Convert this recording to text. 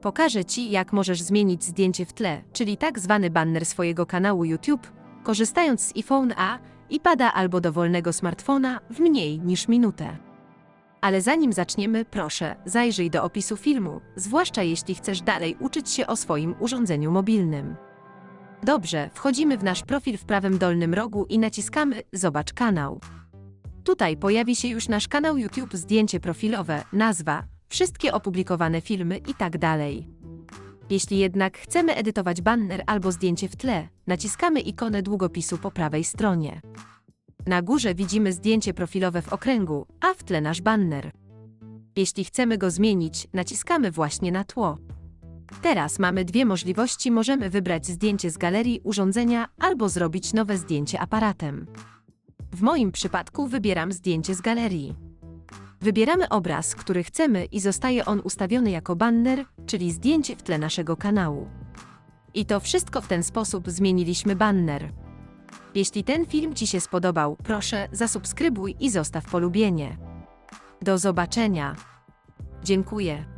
Pokażę Ci, jak możesz zmienić zdjęcie w tle, czyli tak zwany banner swojego kanału YouTube, korzystając z iPhone A, iPada albo dowolnego smartfona w mniej niż minutę. Ale zanim zaczniemy, proszę, zajrzyj do opisu filmu, zwłaszcza jeśli chcesz dalej uczyć się o swoim urządzeniu mobilnym. Dobrze, wchodzimy w nasz profil w prawym dolnym rogu i naciskamy Zobacz kanał. Tutaj pojawi się już nasz kanał YouTube, zdjęcie profilowe, nazwa, wszystkie opublikowane filmy i tak. Jeśli jednak chcemy edytować banner albo zdjęcie w tle, naciskamy ikonę długopisu po prawej stronie. Na górze widzimy zdjęcie profilowe w okręgu, a w tle nasz banner. Jeśli chcemy go zmienić, naciskamy właśnie na tło. Teraz mamy dwie możliwości, możemy wybrać zdjęcie z galerii urządzenia albo zrobić nowe zdjęcie aparatem. W moim przypadku wybieram zdjęcie z galerii. Wybieramy obraz, który chcemy i zostaje on ustawiony jako banner, czyli zdjęcie w tle naszego kanału. I to wszystko w ten sposób zmieniliśmy banner. Jeśli ten film Ci się spodobał, proszę zasubskrybuj i zostaw polubienie. Do zobaczenia. Dziękuję.